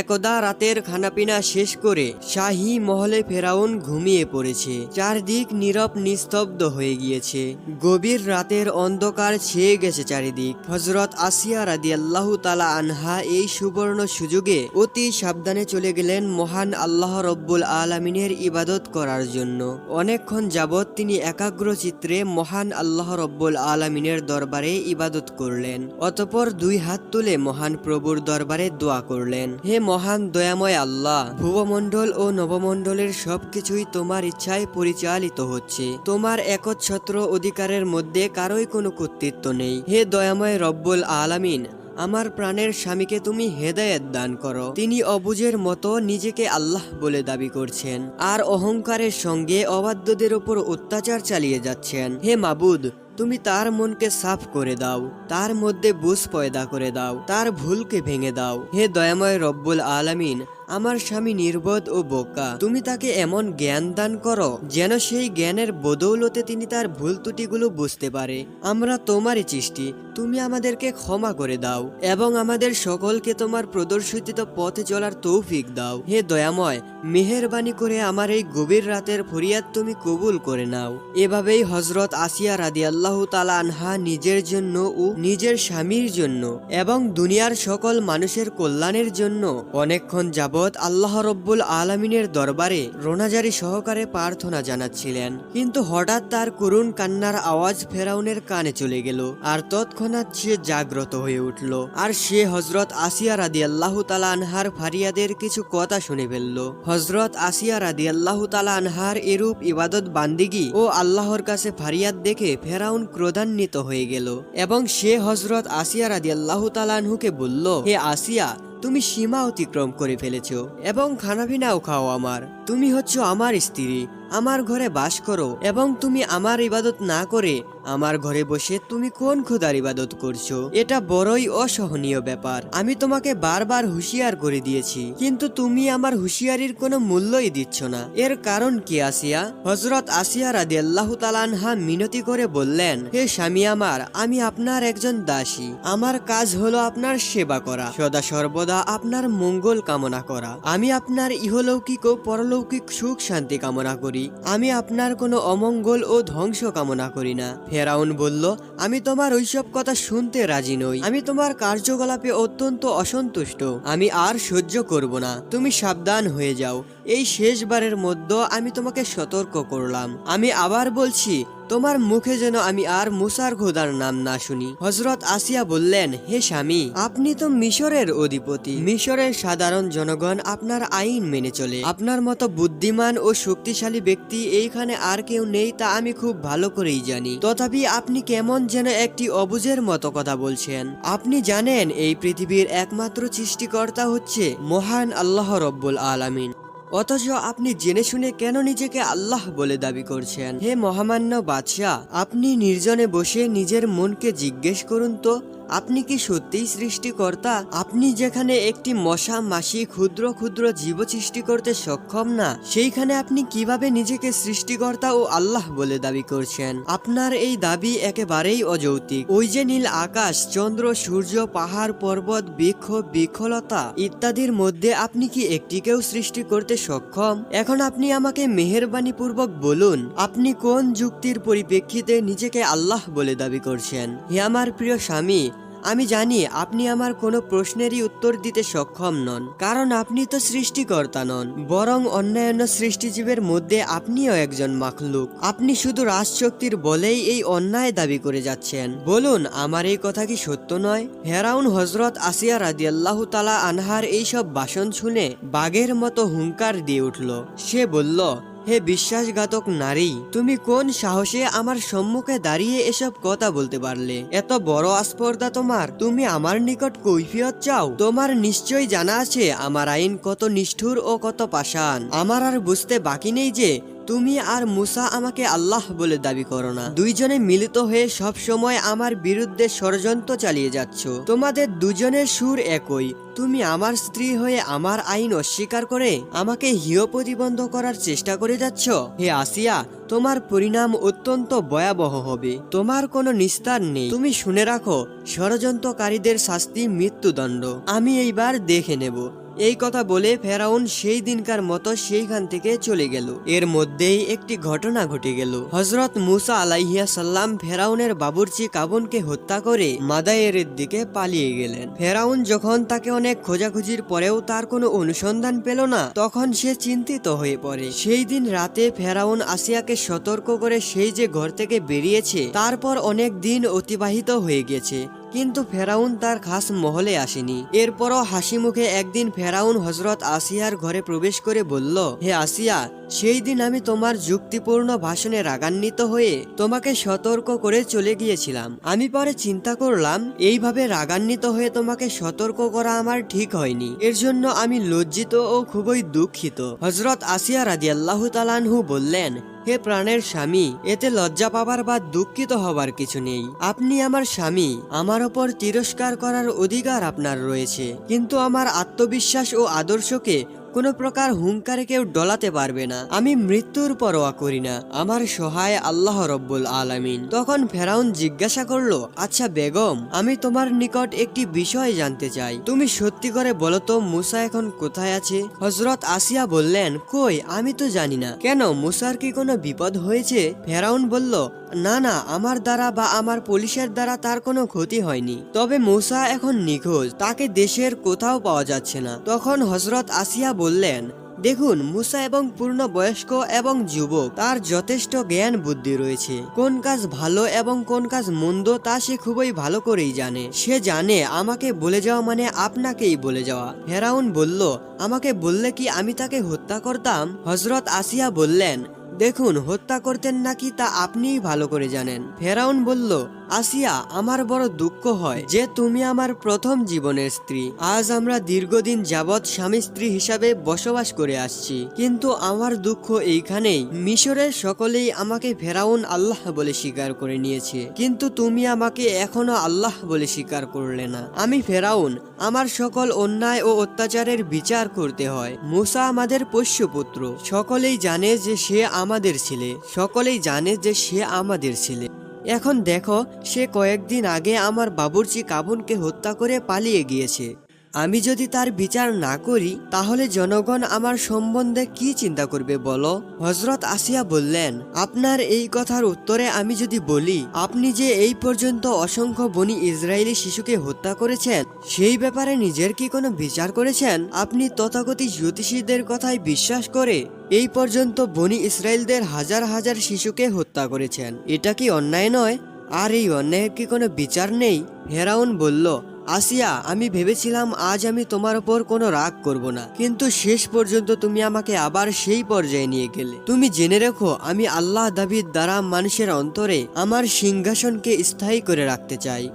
একদা রাতের খানাপিনা শেষ করে শাহী মহলে ফেরাউন ঘুমিয়ে পড়েছে। চারদিক নীরব নিস্তব্ধ হয়ে গিয়েছে। গভীর রাতের অন্ধকার ছেয়ে গেছে চারিদিক। হজরত আসিয়া রাদি আল্লাহ তালা আনহা এই সুবর্ণ সুযোগে অতি সাবধানে চলে গেলেন মহান আল্লাহ রব্বুল আলমিনের ইবাদত করার জন্য। অনেকক্ষণ যাবৎ তিনি একাগ্র চিত্রে মহান আল্লাহ রব্বুল আলমিনের দরবারে ইবাদত করলেন। অতপর দুই হাত তুলে মহান প্রভুর দরবারে দোয়া করলেন। হে মহান, দয়াময় আল্লাহ। ভুবমণ্ডল ও নবমণ্ডলের সবকিছুই তোমার ইচ্ছায় পরিচালিত হচ্ছে। তোমার একচ্ছত্র অধিকারের মধ্যে কারোই কোনো কর্তৃত্ব নেই। হে দয়াময় রব্বুল আলামিন, আমার প্রাণের স্বামীকে তুমি হেদায়েত দান করো। তিনি অবুজের মতো নিজেকে আল্লাহ বলে দাবি করছেন। আর অহংকারের সঙ্গে অবাধ্যদের ওপর অত্যাচার চালিয়ে যাচ্ছেন। হে মাবুদ তুমি তার মনকে সাফ করে দাও, তার মধ্যে বুঝ পয়দা করে দাও, তার ভুলকে ভেঙে দাও। হে দয়াময় রব্বুল আলামিন আমার স্বামী নির্বোধ ও বোকা। তুমি তাকে এমন জ্ঞান দান করো যেন সেই জ্ঞানের বদৌলতে তিনি তার ভুল ত্রুটিগুলো বুঝতে পারে। আমরা তোমারই সৃষ্টি, তুমি আমাদেরকে ক্ষমা করে দাও এবং আমাদের সকলকে তোমার প্রদর্শিত পথে চলার তৌফিক দাও। হে দয়াময়, মেহেরবানি করে আমার এই গভীর রাতের ফরিয়াদ তুমি কবুল করে নাও। এভাবেই হজরত আসিয়া রাদি আল্লাহ তালা আনহা নিজের জন্য ও নিজের স্বামীর জন্য এবং দুনিয়ার সকল মানুষের কল্যাণের জন্য অনেকক্ষণ যাবৎ আল্লাহ রব্বুল আলমিনের দরবারে রোনাজারি সহকারে প্রার্থনা জানাচ্ছিলেন। কিন্তু হঠাৎ তার করুণ কান্নার আওয়াজ ফেরাউনের কানে চলে গেল আর তৎক্ষণাৎ সে জাগ্রত হয়ে উঠল আর সে হজরত আসিয়া রাদি আল্লাহ তালা আনহার ফারিয়াদের কিছু কথা শুনে ফেলল। হজরত আসিয়া রাদি আল্লাহ তালা আনহার এরূপ ইবাদত বান্দিগি ও আল্লাহর কাছে ফারিয়াদ দেখে ফেরাউন ক্রোধান্বিত হয়ে গেল এবং সে হজরত আসিয়া রাদি আল্লাহ তালানহুকে বলল, হে আসিয়া তুমি সীমা অতিক্রম করে ফেলেছ এবং খানাপিনাও খাও আমার। তুমি হচ্ছ আমার স্ত্রী। আমার ঘরে বাস করো এবং তুমি আমার ইবাদত না করে আমার ঘরে বসে তুমি কোন খোদার ইবাদত করছ? এটা বড়ই অসহনীয় ব্যাপার। আমি তোমাকে বারবার হুঁশিয়ার করে দিয়েছি, কিন্তু তুমি আমার হুঁশিয়ারির কোনো মূল্যই দিচ্ছ না। এর কারণ কি আসিয়া? হজরত আসিয়া রাদি আল্লাহ তালানহা মিনতি করে বললেন, হে স্বামী আমার, আমি আপনার একজন দাসী। আমার কাজ হলো আপনার সেবা করা। সদা সর্বদা আপনার মঙ্গল কামনা করা। আমি আপনার ইহলৌকিক ও পরলৌকিক সুখ শান্তি কামনা করি। আমি আপনার কোনো অমঙ্গল ও ধ্বংস কামনা করি না। ফেরাউন বলল, আমি তোমার ওইসব কথা শুনতে রাজি নই। আমি তোমার কার্যকলাপে অত্যন্ত অসন্তুষ্ট। আমি আর সহ্য করব না। তুমি সাবধান হয়ে যাও। এই শেষবারের মধ্যে আমি তোমাকে সতর্ক করলাম। আমি আবার বলছি তোমার মুখে যেন আমি আর মুসার খোদার নাম না শুনি। হজরত আসিয়া বললেন, হে স্বামী, আপনি তো মিশরের অধিপতি। মিশরের সাধারণ জনগণ আপনার আইন মেনে চলে। আপনার মতো বুদ্ধিমান ও শক্তিশালী ব্যক্তি এইখানে আর কেউ নেই তা আমি খুব ভালো করেই জানি। তথাপি আপনি কেমন যেন একটি অবুজের মতো কথা বলছেন। আপনি জানেন, এই পৃথিবীর একমাত্র সৃষ্টিকর্তা হচ্ছে মহান আল্লাহ রব্বুল আলামিন। অথচ আপনি জেনে শুনে কেন নিজেকে আল্লাহ বলে দাবি করছেন? হে মহামান্য বাদশাহ, আপনি নির্জনে বসে নিজের মনকে জিজ্ঞেস করুন তো আপনি কি সত্যিই সৃষ্টিকর্তা? আপনি যেখানে একটি মশা, মাসি, ক্ষুদ্র ক্ষুদ্র জীব সৃষ্টি করতে সক্ষম না, সেইখানে আপনি কীভাবে নিজেকে সৃষ্টিকর্তা ও আল্লাহ বলে দাবি করছেন? আপনার এই দাবি একেবারেই অযৌক্তিক। ওই যে নীল আকাশ, চন্দ্র, সূর্য, পাহাড়, পর্বত, বৃক্ষ, বৃক্ষলতা ইত্যাদির মধ্যে আপনি কি একটিকেও সৃষ্টি করতে সক্ষম? এখন আপনি আমাকে মেহরবানি পূর্বক বলুন, আপনি কোন যুক্তির পরিপ্রেক্ষিতে নিজেকে আল্লাহ বলে দাবি করছেন? হে আমার প্রিয় স্বামী আমি জানি আপনি আমার কোনো প্রশ্নেরই উত্তর দিতে সক্ষম নন, কারণ আপনি তো সৃষ্টিকর্তা নন, বরং অন্যান্য সৃষ্টিজীবের মধ্যে আপনিও একজন মাখলুক। আপনি শুধু রাজশক্তির বলেই এই অন্যায় দাবি করে যাচ্ছেন। বলুন, আমার এই কথা কি সত্য নয়? হেরাউন হজরত আসিয়া রাদিয়াল্লাহ তালা আনহার এইসব ভাষণ শুনে বাঘের মতো হুঙ্কার দিয়ে উঠল। সে বলল হে বিশ্বাসঘাতক নারী, তুমি কোন সাহসে আমার সম্মুখে দাঁড়িয়ে এসব কথা বলতে পারলে? এত বড় আস্পর্ধা তোমার। তুমি আমার নিকট কৈফিয়ত চাও? তোমার নিশ্চয় জানা আছে, আমার আইন কত নিষ্ঠুর ও কত পাষাণ। আমার আর বুঝতে বাকি নেই যে তুমি আর মুসা আমাকে আল্লাহ বলে দাবি করো না। দুইজনে মিলিত হয়ে সব সময় আমার বিরুদ্ধে ষড়যন্ত্র চালিয়ে যাচ্ছ। তোমাদের দুজনের সুর একই। তুমি আমার স্ত্রী হয়ে আমার আইন অস্বীকার করে আমাকে হিয় প্রতিবন্ধ করার চেষ্টা করে যাচ্ছ? হে আসিয়া, তোমার পরিণাম অত্যন্ত ভয়াবহ হবে। তোমার কোনো নিস্তার নেই। তুমি শুনে রাখো, ষড়যন্ত্রকারীদের শাস্তি মৃত্যুদণ্ড। আমি এইবার দেখে নেব। এই কথা বলে ফেরাউন সেই দিনকার মতো সেইখান থেকে চলে গেল। এর মধ্যেই একটি ঘটনা ঘটে গেল। হজরত মুসা আলাইহিয়া সাল্লাম ফেরাউনের বাবুর্চি কাবুনকে হত্যা করে মাদায়েরের দিকে পালিয়ে গেলেন। ফেরাউন যখন তাকে অনেক খোঁজাখুঁজির পরেও তার কোনো অনুসন্ধান পেল না, তখন সে চিন্তিত হয়ে পড়ে। সেই দিন রাতে ফেরাউন আসিয়াকে সতর্ক করে সেই যে ঘর থেকে বেরিয়েছে, তারপর অনেক দিন অতিবাহিত হয়ে গেছে। কিন্তু ফেরাউন তার খাস মহলে আসেনি। এরপরও হাসি মুখে একদিন ফেরাউন হজরত আসিয়ার ঘরে প্রবেশ করে বলল, হে আসিয়া, সেই দিন আমি তোমার যুক্তিপূর্ণ ভাষণে রাগান্বিত হয়ে তোমাকে সতর্ক করে চলে গিয়েছিলাম। আমি পরে চিন্তা করলাম, এইভাবে রাগান্বিত হয়ে তোমাকে সতর্ক করা আমার ঠিক হয়নি। এর জন্য আমি লজ্জিত ও খুবই দুঃখিত। হজরত আসিয়া রাদিয়াল্লাহু তালানহু বললেন হে প্রাণের স্বামী, এতে লজ্জা পাবার বা দুঃখিত হবার কিছু নেই। আপনি আমার স্বামী, আমার ওপর তিরস্কার করার অধিকার আপনার রয়েছে। কিন্তু আমার আত্মবিশ্বাস ও আদর্শকে কোনো প্রকার হুঙ্কারে কেউ ডলাতে পারবে না। আমি মৃত্যুর পরোয়া করি না। আমার সহায় আল্লাহ রব্বুল আলামিন। তখন ফেরাউন জিজ্ঞাসা করল আচ্ছা বেগম, আমি তোমার নিকট একটি বিষয় জানতে চাই। তুমি সত্যি করে বলো তো, মুসা এখন কোথায় আছে? হজরত আসিয়া বললেন, কই, আমি তো জানি না। কেন, মুসার কি কোনো বিপদ হয়েছে? ফেরাউন বলল না না, আমার দ্বারা বা আমার পুলিশের দ্বারা তার কোনো ক্ষতি হয়নি। তবে মুসা এখন নিখোঁজ, তাকে দেশের কোথাও পাওয়া যাচ্ছে না। তখন হজরত আসিয়া বললেন, দেখুন, মুসা এবং পূর্ণ বয়স্ক এবং যুবক, তার যথেষ্ট জ্ঞান বুদ্ধি রয়েছে। কোন কাজ ভালো এবং কোন কাজ মন্দ তা সে খুবই ভালো করেই জানে। সে জানে, আমাকে বলে যাওয়া মানে আপনাকেই বলে যাওয়া। হেরাউন বলল, আমাকে বললে কি আমি তাকে হত্যা করতাম? হজরত আসিয়া বললেন দেখুন, হত্যা করতেন নাকি তা আপনিই ভালো করে জানেন। ফেরাউন বলল, আসিয়া, আমার বড় দুঃখ হয় যে তুমি আমার প্রথম জীবনের স্ত্রী। আজ আমরা দীর্ঘদিন যাবৎ স্বামী স্ত্রী হিসাবে বসবাস করে আসছি। কিন্তু আমার দুঃখ এইখানেই। মিশরের সকলেই আমাকে ফেরাউন আল্লাহ বলে স্বীকার করে নিয়েছে। কিন্তু তুমি আমাকে এখনও আল্লাহ বলে স্বীকার করলে না। আমি ফেরাউন, আমার সকল অন্যায় ও অত্যাচারের বিচার করতে হয়। মুসা আমাদের পোষ্যপুত্র। সকলেই জানে যে সে আমাদের ছেলে। সকলেই জানে যে সে আমাদের ছেলে। এখন দেখো, সে কয়েকদিন আগে আমার বাবুর্চি কাবুনকে হত্যা করে পালিয়ে গিয়েছে। আমি যদি তার বিচার না করি, তাহলে জনগণ আমার সম্বন্ধে কি চিন্তা করবে বলো? হজরত আসিয়া বললেন, আপনার এই কথার উত্তরে আমি যদি বলি, আপনি যে এই পর্যন্ত অসংখ্য বনি ইসরায়েলি শিশুকে হত্যা করেছেন, সেই ব্যাপারে নিজের কি কোনো বিচার করেছেন? আপনি তথাগতিক জ্যোতিষীদের কথায় বিশ্বাস করে এই পর্যন্ত বনি ইসরায়েলদের হাজার হাজার শিশুকে হত্যা করেছেন। এটা কি অন্যায় নয়? আর এই অন্যায়ের কি কোনো বিচার নেই? হেরাউন বলল আসিয়া, আমি ভেবেছিলাম আজ আমি তোমার ওপর কোনো রাগ করব না। কিন্তু শেষ পর্যন্ত তুমি আমাকে আবার সেই পর্যায়ে নিয়ে গেলে। তুমি জেনে রেখো, আমি আল্লাহ দাবির দ্বারা মানুষের অন্তরে আমার সিংহাসনকে স্থায়ী করে রাখতে চাই।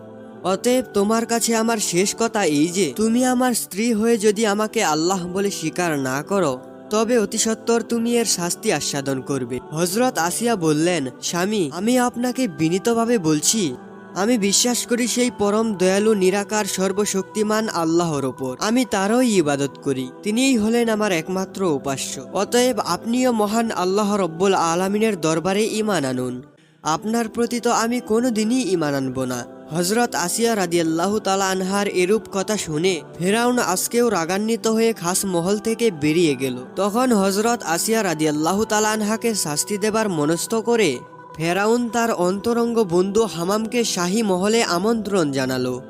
অতএব তোমার কাছে আমার শেষ কথা এই যে, তুমি আমার স্ত্রী হয়ে যদি আমাকে আল্লাহ বলে স্বীকার না করো, তবে অতি সত্বর তুমি এর শাস্তি আস্বাদন করবে। হজরত আসিয়া বললেন, স্বামী, আমি আপনাকে বিনীতভাবে বলছি আমি বিশ্বাস করি সেই পরম দয়ালু, নিরাকার, সর্বশক্তিমান আল্লাহর ওপর। আমি তারই ইবাদত করি। তিনিই হলেন আমার একমাত্র উপাস্য। অতএব আপনিও মহান আল্লাহ রব্বুল আলমিনের দরবারে ইমান আনুন। আপনার প্রতি তো আমি কোনোদিনই ইমান আনব না। হজরত আসিয়া রাদিয়াল্লাহু তালা আনহার এরূপ কথা শুনে ফেরাউন আজকেও রাগান্বিত হয়ে খাস মহল থেকে বেরিয়ে গেল। তখন হজরত আসিয়া রাদিয়াল্লাহু তালা আনহাকে শাস্তি দেবার মনস্থ করে ফেরাউন তার অন্তরঙ্গ বন্ধু হামামকে শাহী মহলে আমন্ত্রণ জানালো।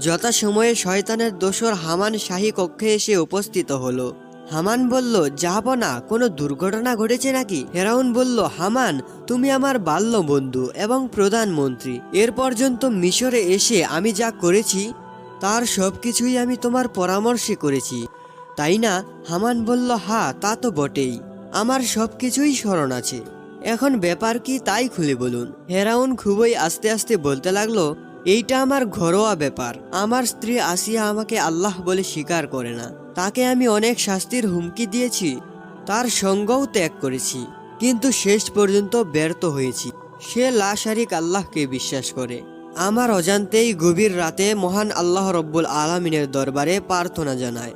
যথাসময়ে শয়তানের দোসর হামান শাহী কক্ষে এসে উপস্থিত হলো। হামান বলল যাব না, কোনো দুর্ঘটনা ঘটেছে নাকি? ফেরাউন বলল, হামান, তুমি আমার বাল্য বন্ধু এবং প্রধানমন্ত্রী। এর পর্যন্ত মিশরে এসে আমি যা করেছি, তার সব কিছুই আমি তোমার পরামর্শে করেছি। তাই না? হামান বলল হা তা তো বটেই। আমার সব কিছুই স্মরণ আছে। এখন ব্যাপার কি তাই খুলে বলুন। হেরাউন খুবই আস্তে আস্তে বলতে লাগল, এইটা আমার ঘরোয়া ব্যাপার। আমার স্ত্রী আসিয়া আমাকে আল্লাহ বলে স্বীকার করে না। তাকে আমি অনেক শাস্তির হুমকি দিয়েছি, তার সঙ্গও ত্যাগ করেছি, কিন্তু শেষ পর্যন্ত ব্যর্থ হয়েছি। সে লাশারিক আল্লাহকে বিশ্বাস করে। আমার অজান্তেই গভীর রাতে মহান আল্লাহ রব্বুল আলমিনের দরবারে প্রার্থনা জানায়।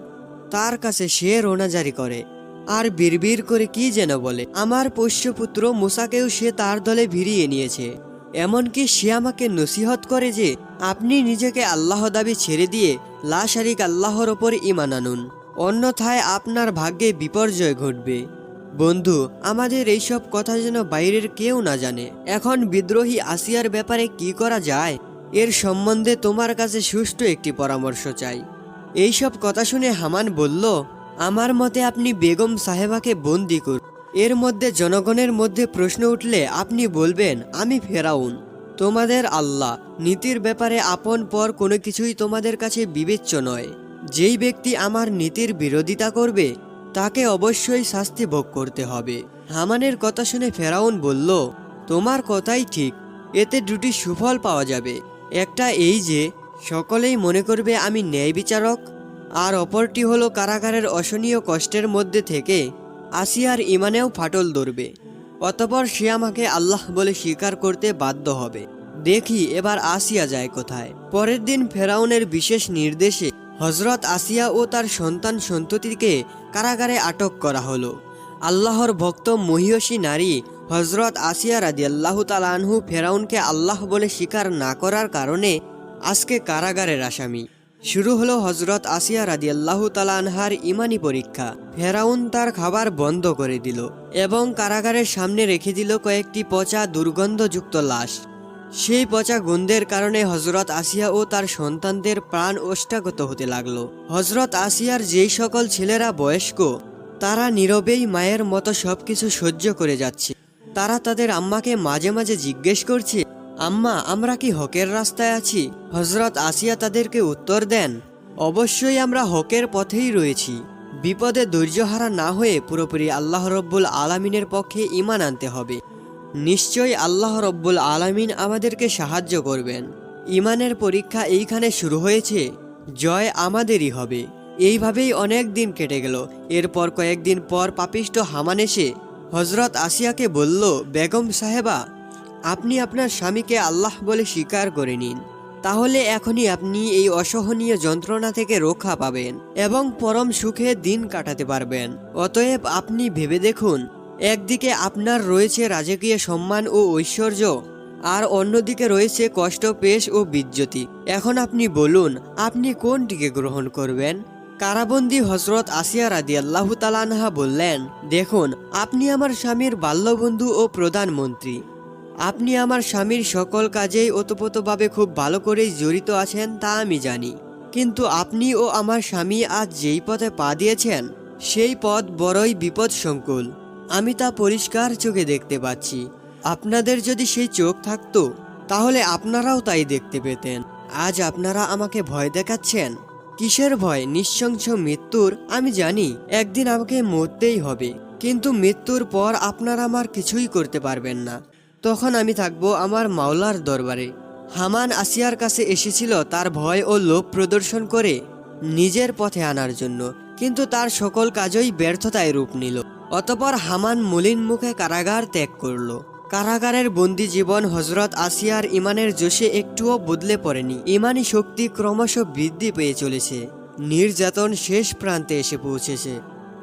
তার কাছে সে রোনা জারি করে। আর বিড়বিড় করে কি যেন বলে। আমার পোষ্যপুত্র মুসাকেও সে তার দলে ভিড়িয়ে নিয়েছে। এমনকি সে আমাকে নসিহত করে যে, আপনি নিজেকে আল্লাহ দাবি ছেড়ে দিয়ে লা শারিক আল্লাহর ওপর ইমান আনুন। অন্যথায় আপনার ভাগ্যে বিপর্যয় ঘটবে। বন্ধু, আমাদের এইসব কথা যেন বাইরের কেউ না জানে। এখন বিদ্রোহী আসিয়ার ব্যাপারে কি করা যায়? এর সম্বন্ধে তোমার কাছে সুষ্ঠু একটি পরামর্শ চাই। এইসব কথা শুনে হামান বলল আমার মতে আপনি বেগম সাহেবাকে বন্দি করুন। এর মধ্যে জনগণের মধ্যে প্রশ্ন উঠলে আপনি বলবেন, আমি ফেরাউন, তোমাদের আল্লাহ। নীতির ব্যাপারে আপন পর কোনো কিছুই তোমাদের কাছে বিবেচ্য নয়। যেই ব্যক্তি আমার নীতির বিরোধিতা করবে, তাকে অবশ্যই শাস্তি ভোগ করতে হবে। হামানের কথা শুনে ফেরাউন বলল, তোমার কথাই ঠিক। এতে দুটি সুফল পাওয়া যাবে। একটা এই যে, সকলেই মনে করবে আমি ন্যায় বিচারক আর অপরটি হলো কারাগারের অসহনীয় কষ্টের মধ্যে থেকে আসিয়ার ইমানেও ফাটল ধরবে। অতপর সে আমাকে আল্লাহ বলে স্বীকার করতে বাধ্য হবে। দেখি এবার আসিয়া যায় কোথায়। পরের দিন ফেরাউনের বিশেষ নির্দেশে হজরত আসিয়া ও তার সন্তান সন্ততিকে কারাগারে আটক করা হলো। আল্লাহর ভক্ত মহিয়সী নারী হজরত আসিয়া রাজি আল্লাহ তালানহু ফেরাউনকে আল্লাহ বলে স্বীকার না করার কারণে আজকে কারাগারের আসামি। শুরু হলো হজরত আসিয়া রাজি আল্লাহ তালানহার ইমানি পরীক্ষা। ফেরাউন তার খাবার বন্ধ করে দিল এবং কারাগারের সামনে রেখে দিল কয়েকটি পচা দুর্গন্ধযুক্ত লাশ। সেই পচা গন্ধের কারণে হজরত আসিয়া ও তার সন্তানদের প্রাণ ওষ্ঠাগত হতে লাগল। হজরত আসিয়ার যেই সকল ছেলেরা বয়স্ক, তারা নীরবেই মায়ের মতো সবকিছু সহ্য করে যাচ্ছে। তারা তাদের আম্মাকে মাঝে মাঝে জিজ্ঞেস করছে আম্মা, আমরা কি হকের রাস্তায় আছি? হজরত আসিয়া তাদেরকে উত্তর দেন, অবশ্যই আমরা হকের পথেই রয়েছি। বিপদে ধৈর্যহারা না হয়ে পুরোপুরি আল্লাহ রব্বুল আলামিনের পক্ষে ইমান আনতে হবে। নিশ্চয়ই আল্লাহ রব্বুল আলামিন আমাদেরকে সাহায্য করবেন। ইমানের পরীক্ষা এইখানে শুরু হয়েছে। জয় আমাদেরই হবে। এইভাবেই অনেক দিন কেটে গেল। এরপর কয়েকদিন পর পাপিষ্ট হামান এসে হজরত আসিয়াকে বলল, বেগম সাহেবা আপনি আপনার স্বামীকে আল্লাহ বলে স্বীকার করে নিন। তাহলে এখনই আপনি এই অসহনীয় যন্ত্রণা থেকে রক্ষা পাবেন এবং পরম সুখে দিন কাটাতে পারবেন। অতএব আপনি ভেবে দেখুন, একদিকে আপনার রয়েছে রাজকীয় সম্মান ও ঐশ্বর্য, আর অন্যদিকে রয়েছে কষ্ট, পেশ ও বিজ্জতি। এখন আপনি বলুন, আপনি কোনটিকে গ্রহণ করবেন? কারাবন্দি হজরত আসিয়া রাদি আল্লাহ তালানহা বললেন, দেখুন, আপনি আমার স্বামীর বাল্যবন্ধু ও প্রধানমন্ত্রী। আপনি আমার স্বামীর সকল কাজেই ওতপ্রোতভাবে খুব ভালো করেই জড়িত আছেন তা আমি জানি। কিন্তু আপনি ও আমার স্বামী আজ যেই পথে পা দিয়েছেন, সেই পথ বড়ই বিপদ সংকুল আমি তা পরিষ্কার চোখে দেখতে পাচ্ছি। আপনাদের যদি সেই চোখ থাকতো, তাহলে আপনারাও তাই দেখতে পেতেন। আজ আপনারা আমাকে ভয় দেখাচ্ছেন? কিসের ভয়? নিঃশংস মৃত্যুর? আমি জানি, একদিন আমাকে মরতেই হবে। কিন্তু মৃত্যুর পর আপনারা আমার কিছুই করতে পারবেন না। তখন আমি থাকব আমার মাওলার দরবারে। হামান আসিয়ার কাছে এসেছিল তার ভয় ও লোভ প্রদর্শন করে নিজের পথে আনার জন্য, কিন্তু তার সকল কাজই ব্যর্থতায় রূপ নিল। অতপর হামান মলিন মুখে কারাগার ত্যাগ করল। কারাগারের বন্দি জীবন হজরত আসিয়ার ইমানের জোশে একটুও বদলে পড়েনি। ইমানি শক্তি ক্রমশ বৃদ্ধি পেয়ে চলেছে। নির্যাতন শেষ প্রান্তে এসে পৌঁছেছে।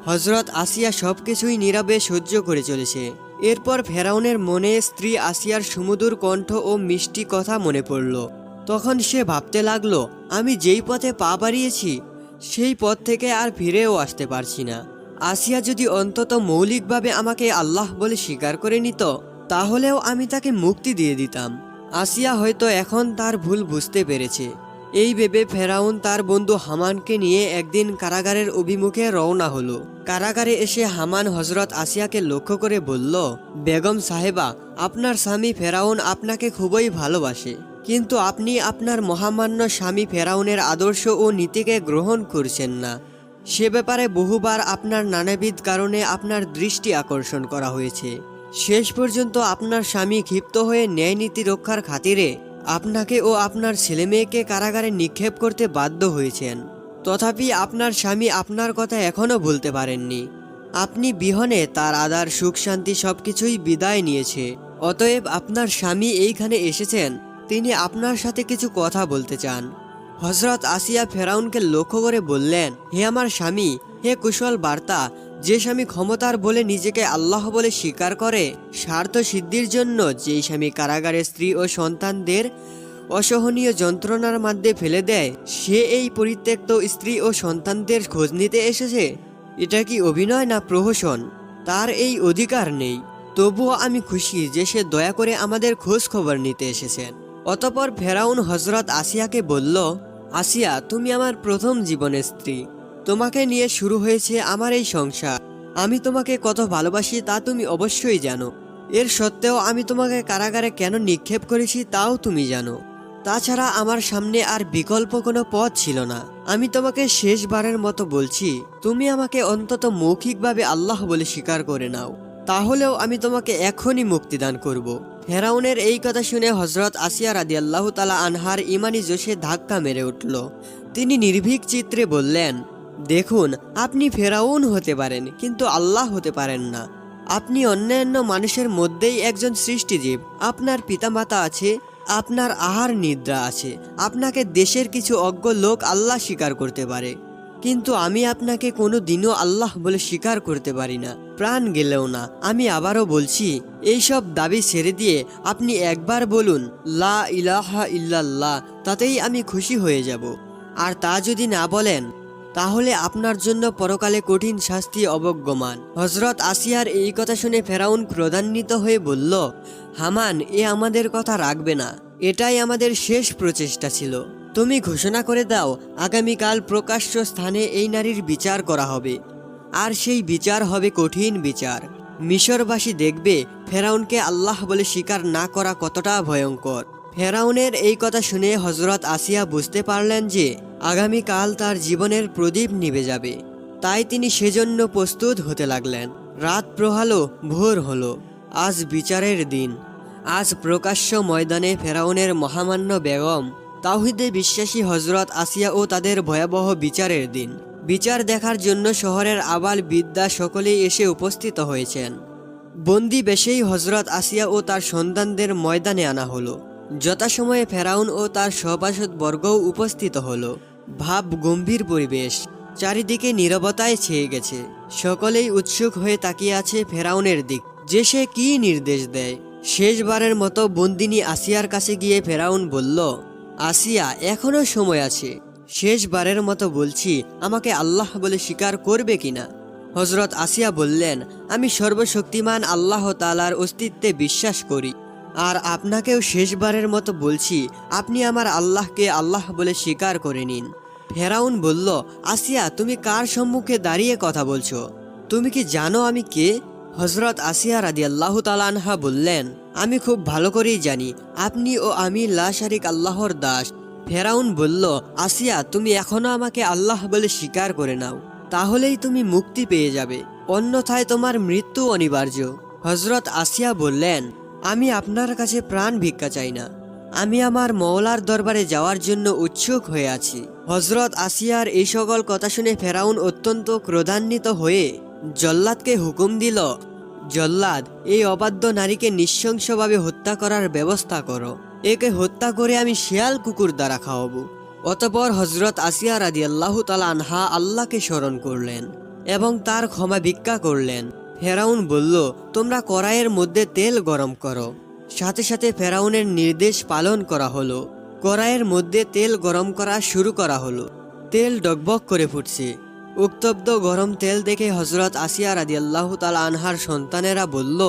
হজরত আসিয়া সবকিছুই নীরবে সহ্য করে চলেছে। এরপর ফেরাউনের মনে স্ত্রী আসিয়ার সুমধুর কণ্ঠ ও মিষ্টি কথা মনে পড়ল। তখন সে ভাবতে লাগল, আমি যেই পথে পা বাড়িয়েছি, সেই পথ থেকে আর ফিরেও আসতে পারছি না। আসিয়া যদি অন্তত মৌলিকভাবে আমাকে আল্লাহ বলে স্বীকার করে নিত, তাহলেও আমি তাকে মুক্তি দিয়ে দিতাম। আসিয়া হয়তো এখন তার ভুল বুঝতে পেরেছে। এই ভেবে ফেরাউন তার বন্ধু হামানকে নিয়ে একদিন কারাগারের অভিমুখে রওনা হলো। কারাগারে এসে হামান হজরত আসিয়াকে লক্ষ্য করে বলল, বেগম সাহেবা, আপনার স্বামী ফেরাউন আপনাকে খুবই ভালোবাসে। কিন্তু আপনি আপনার মহামান্য স্বামী ফেরাউনের আদর্শ ও নীতিকে গ্রহণ করছেন না। সে ব্যাপারে বহুবার আপনার নানাবিধ কারণে আপনার দৃষ্টি আকর্ষণ করা হয়েছে। শেষ পর্যন্ত আপনার স্বামী ক্ষিপ্ত হয়ে ন্যায় নীতি রক্ষার খাতিরে আপনাকে ও আপনার ছেলে মেয়েকে কারাগারে নিক্ষেপ করতে বাধ্য হয়েছেন। তথাপি আপনার স্বামী আপনার কথা এখনও ভুলতে পারেননি। আপনি বিহনে তার আদার সুখ, শান্তি সব কিছুই বিদায় নিয়েছে। অতএব আপনার স্বামী এইখানে এসেছেন, তিনি আপনার সাথে কিছু কথা বলতে চান। হজরত আসিয়া ফেরাউনকে লক্ষ্য করে বললেন, হে আমার স্বামী, হে কুশল বার্তা যে স্বামী ক্ষমতার বলে নিজেকে আল্লাহ বলে স্বীকার করে স্বার্থ সিদ্ধির জন্য যেই স্বামী কারাগারে স্ত্রী ও সন্তানদের অসহনীয় যন্ত্রণার মধ্যে ফেলে দেয়, সে এই পরিত্যক্ত স্ত্রী ও সন্তানদের খোঁজ নিতে এসেছে? এটা কি অভিনয় না প্রহসন? তার এই অধিকার নেই। তবুও আমি খুশি যে সে দয়া করে আমাদের খোঁজ খবর নিতে এসেছেন অতপর ফেরাউন হজরত আসিয়াকে বলল, আসিয়া, তুমি আমার প্রথম জীবনের স্ত্রী। তোমাকে নিয়ে শুরু হয়েছে আমার এই সংসার। আমি তোমাকে কত ভালোবাসি তা তুমি অবশ্যই জানো। এর সত্ত্বেও আমি তোমাকে কারাগারে কেন নিক্ষেপ করেছি তাও তুমি জানো। তাছাড়া আমার সামনে আর বিকল্প কোনো পথ ছিল না। আমি তোমাকে শেষবারের মতো বলছি, তুমি আমাকে অন্তত মৌখিকভাবে আল্লাহ বলে স্বীকার করে নাও। তাহলেও আমি তোমাকে এখনই মুক্তিদান করব। ফেরাউনের এই কথা শুনে হজরত আসিয়া রাদি আল্লাহ তালা আনহার ইমানি জোশে ধাক্কা মেরে উঠল। তিনি নির্ভীক চিত্রে বললেন দেখুন, আপনি ফেরাউন হতে পারেন, কিন্তু আল্লাহ হতে পারেন না। আপনি অন্যান্য মানুষের মধ্যেই একজন সৃষ্টিজীব। আপনার পিতামাতা আছে, আপনার আহার নিদ্রা আছে, আপনাকে দেশের কিছু অজ্ঞ লোক আল্লাহ স্বীকার করতে পারে। কিন্তু আমি আপনাকে কোনো দিনও আল্লাহ বলে স্বীকার করতে পারি না, প্রাণ গেলেও না। আমি আবারও বলছি এইসব দাবি ছেড়ে দিয়ে আপনি একবার বলুন, লা ইলাহা ইল্লাল্লাহ, তাতেই আমি খুশি হয়ে যাব। আর তা যদি না বলেন তাহলে আপনার জন্য পরকালে কঠিন শাস্তি অবজ্ঞমান। হজরত আসিয়ার এই কথা শুনে ফেরাউন ক্রোধান্বিত হয়ে বলল, হামান, এ আমাদের কথা রাখবে না। এটাই আমাদের শেষ প্রচেষ্টা ছিল। তুমি ঘোষণা করে দাও, আগামীকাল প্রকাশ্য স্থানে এই নারীর বিচার করা হবে। আর সেই বিচার হবে কঠিন বিচার। মিশরবাসী দেখবে, ফেরাউনকে আল্লাহ বলে স্বীকার না করা কতটা ভয়ঙ্কর। ফেরাউনের এই কথা শুনে হজরত আসিয়া বুঝতে পারলেন যে আগামীকাল তার জীবনের প্রদীপ নিভে যাবে। তাই তিনি সেজন্য প্রস্তুত হতে লাগলেন। রাত প্রহালো ভোর হলো। আজ বিচারের দিন। আজ প্রকাশ্য ময়দানে ফেরাউনের মহামান্য বেগম তাহিদে বিশ্বাসী হজরত আসিয়া ও তাদের ভয়াবহ বিচারের দিন। বিচার দেখার জন্য শহরের আবাল বিদ্যা সকলেই এসে উপস্থিত হয়েছেন। বন্দি বেশেই হজরত আসিয়া ও তার সন্তানদের ময়দানে আনা হলো। যথাসময়ে ফেরাউন ও তার সভাসদ বর্গও উপস্থিত হলো। ভাব গম্ভীর পরিবেশ, চারিদিকে নীরবতায় ছেয়ে গেছে। সকলেই উৎসুক হয়ে তাকিয়ে আছে ফেরাউনের দিক। যে সে কি নির্দেশ দেয়? শেষবারের মতো বন্দিনী আসিয়ার কাছে গিয়ে ফেরাউন বলল, আসিয়া, এখনও সময় আছে। শেষবারের মতো বলছি, আমাকে আল্লাহ বলে স্বীকার করবে কিনা? হজরত আসিয়া বললেন, আমি সর্বশক্তিমান আল্লাহ তালার অস্তিত্বে বিশ্বাস করি। আর আপনাকেও শেষবারের মতো বলছি, আপনি আমার আল্লাহকে আল্লাহ বলে স্বীকার করে নিন। ফেরাউন বলল, আসিয়া, তুমি কার সম্মুখে দাঁড়িয়ে কথা বলছো? তুমি কি জানো আমি কে? হজরত আসিয়া রাদি আল্লাহ তালানহা বললেন, আমি খুব ভালো করেই জানি, আপনি ও আমি লা শারিক আল্লাহর দাস। ফেরাউন বলল, আসিয়া, তুমি এখনও আমাকে আল্লাহ বলে স্বীকার করে নাও, তাহলেই তুমি মুক্তি পেয়ে যাবে, অন্যথায় তোমার মৃত্যু অনিবার্য। হজরত আসিয়া বললেন আমি আপনার কাছে প্রাণ ভিক্ষা চাই না। আমি আমার মওলার দরবারে যাওয়ার জন্য উৎসুক হয়ে আছি। হজরত আসিয়ার এই সকল কথা শুনে ফেরাউন অত্যন্ত ক্রোধান্বিত হয়ে জল্লাদকে হুকুম দিল, জল্লাদ, এই অবাধ্য নারীকে নৃশংসভাবে হত্যা করার ব্যবস্থা করো। একে হত্যা করে আমি শিয়াল কুকুর দ্বারা খাওয়াবো। অতপর হজরত আসিয়া রাদি আল্লাহ তালা আনহা আল্লাহকে স্মরণ করলেন এবং তার ক্ষমা ভিক্ষা করলেন। ফেরাউন বলল, তোমরা কড়াইয়ের মধ্যে তেল গরম করো। সাথে সাথে ফেরাউনের নির্দেশ পালন করা হলো। কড়াইয়ের মধ্যে তেল গরম করা শুরু করা হলো। তেল ডকবক করে ফুটছে। উত্তপ্ত গরম তেল দেখে হজরত আসিয়া রাদি আল্লাহ তাল আনহার সন্তানেরা বলল,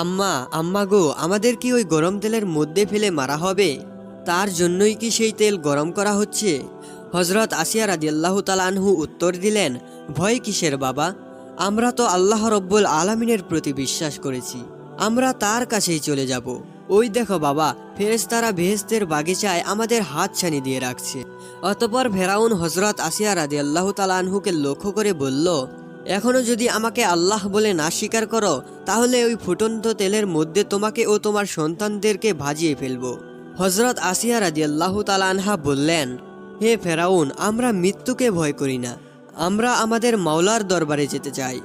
আম্মা আম্মা গো, আমাদের কি ওই গরম তেলের মধ্যে ফেলে মারা হবে? তার জন্যই কি সেই তেল গরম করা হচ্ছে? হজরত আসিয়া রাদি আল্লাহ তাল আনহু উত্তর দিলেন, ভয় কিসের বাবা? আমরা তো আল্লাহ রব্বুল আলমিনের প্রতি বিশ্বাস করেছি। আমরা তার কাছেই চলে যাব। ওই দেখো বাবা, ফেরেশতারা বেহেস্তের বাগিচায় আমাদের হাত ছানি দিয়ে রাখছে। অতপর ফেরাউন হজরত আসিয়া রাদি আল্লাহ তালানহুকে লক্ষ্য করে বলল, এখনও যদি আমাকে আল্লাহ বলে না স্বীকার করো, তাহলে ওই ফুটন্ত তেলের মধ্যে তোমাকে ও তোমার সন্তানদেরকে ভাজিয়ে ফেলব। হজরত আসিয়া রাদি আল্লাহ তালানহা বললেন, হে ফেরাউন, আমরা মৃত্যুকে ভয় করি না। আমরা আমাদের মাওলার দরবারে যেতে চাই।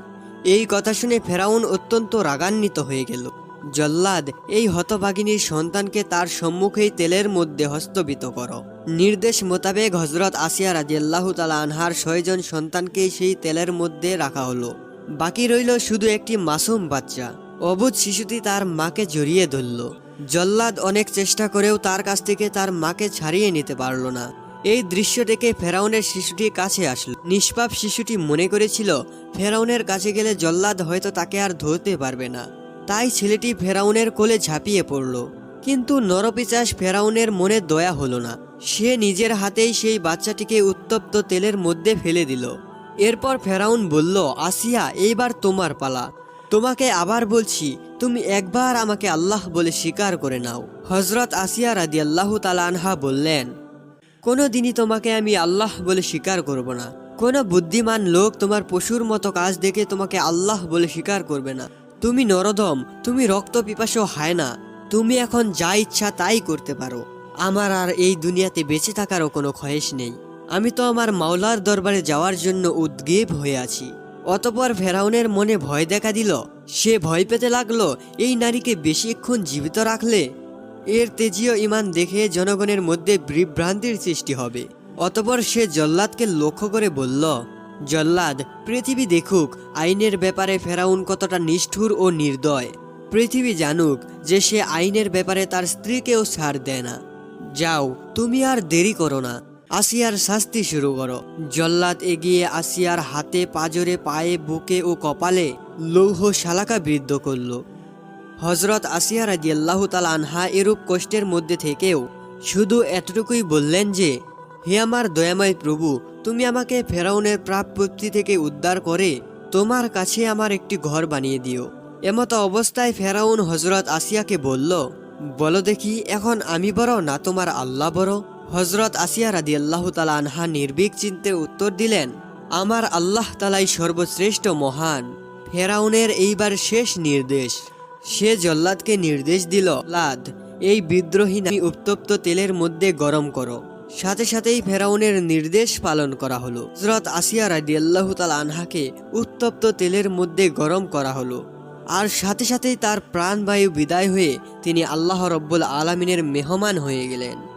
এই কথা শুনে ফেরাউন অত্যন্ত রাগান্বিত হয়ে গেল। জল্লাদ, এই হতভাগিনীর সন্তানকে তার সম্মুখেই তেলের মধ্যে হস্তবিত করো। নির্দেশ মোতাবেক হজরত আসিয়া রাজিয়াল্লাহু তালা আনহার ছয়জন সন্তানকেই সেই তেলের মধ্যে রাখা হলো। বাকি রইল শুধু একটি মাসুম বাচ্চা। অবুধ শিশুটি তার মাকে জড়িয়ে ধরল। জল্লাদ অনেক চেষ্টা করেও তার কাছ থেকে তার মাকে ছাড়িয়ে নিতে পারল না। এই দৃশ্য দেখে ফেরাউনের শিশুটির কাছে আসলো। নিষ্পাপ শিশুটি মনে করেছিল, ফেরাউনের কাছে গেলে জল্লাদ হয়তো তাকে আর ধরতে পারবে না। তাই ছেলেটি ফেরাউনের কোলে ঝাঁপিয়ে পড়ল। কিন্তু নরপিচাস ফেরাউনের মনে দয়া হলো না। সে নিজের হাতেই সেই বাচ্চাটিকে উত্তপ্ত তেলের মধ্যে ফেলে দিল। এরপর ফেরাউন বলল, আসিয়া, এইবার তোমার পালা। তোমাকে আবার বলছি, তুমি একবার আমাকে আল্লাহ বলে স্বীকার করে নাও। হজরত আসিয়া রাদি আল্লাহ তালা আনহা বললেন কোনো দিনই তোমাকে আমি আল্লাহ বলে স্বীকার করব না। কোনো বুদ্ধিমান লোক তোমার পশুর মতো কাজ দেখে তোমাকে আল্লাহ বলে স্বীকার করবে না। তুমি নরদম, তুমি রক্ত পিপাসু হয় না। তুমি এখন যা ইচ্ছা তাই করতে পারো। আমার আর এই দুনিয়াতে বেঁচে থাকারও কোনো খয়েশ নেই। আমি তো আমার মাওলার দরবারে যাওয়ার জন্য উদ্গ্রীব হয়ে আছি। অতপর ফেরাউনের মনে ভয় দেখা দিল। সে ভয় পেতে লাগল, এই নারীকে বেশিক্ষণ জীবিত রাখলে এর তেজীয় ইমান দেখে জনগণের মধ্যে বিভ্রান্তির সৃষ্টি হবে। অতপর সে জল্লাদকে লক্ষ্য করে বলল, জল্লাদ, পৃথিবী দেখুক, আইনের ব্যাপারে ফেরাউন কতটা নিষ্ঠুর ও নির্দয়। পৃথিবী জানুক যে সে আইনের ব্যাপারে তার স্ত্রীকেও ছাড় দেয় না। যাও, তুমি আর দেরি করো না। আসিয়ার শাস্তি শুরু করো। জল্লাদ এগিয়ে আসিয়ার হাতে পাজরে পায়ে, বুকে ও কপালে লৌহ শালাকা বৃদ্ধ করল। হজরত আসিয়া রাজিয়াল্লাহ তাল আনহা এরূপ কষ্টের মধ্যে থেকেও শুধু এতটুকুই বললেন যে, হে আমার দয়াময় প্রভু, তুমি আমাকে ফেরাউনের প্রাপ্তি থেকে উদ্ধার করে তোমার কাছে আমার একটি ঘর বানিয়ে দিও। এমত অবস্থায় ফেরাউন হজরত আসিয়াকে বলল, বলো দেখি, এখন আমি বড় না তোমার আল্লাহ বড়? হজরত আসিয়া রাদি আল্লাহ তালা আনহা নির্ভীক চিন্তে উত্তর দিলেন, আমার আল্লাহ তালাই সর্বশ্রেষ্ঠ মহান। ফেরাউনের এইবার শেষ নির্দেশ। সে জল্লাদকে নির্দেশ দিল, লাদ, এই বিদ্রোহী নামী উত্তপ্ত তেলের মধ্যে গরম করো। সাথে সাথেই ফেরাউনের নির্দেশ পালন করা হলো। হজরত আসিয়া রাদিয়াল্লাহু তাল আনহাকে উত্তপ্ত তেলের মধ্যে গরম করা হলো। আর সাথে সাথেই তার প্রাণবায়ু বিদায় হয়ে তিনি আল্লাহ রব্বুল আলমিনের মেহমান হয়ে গেলেন।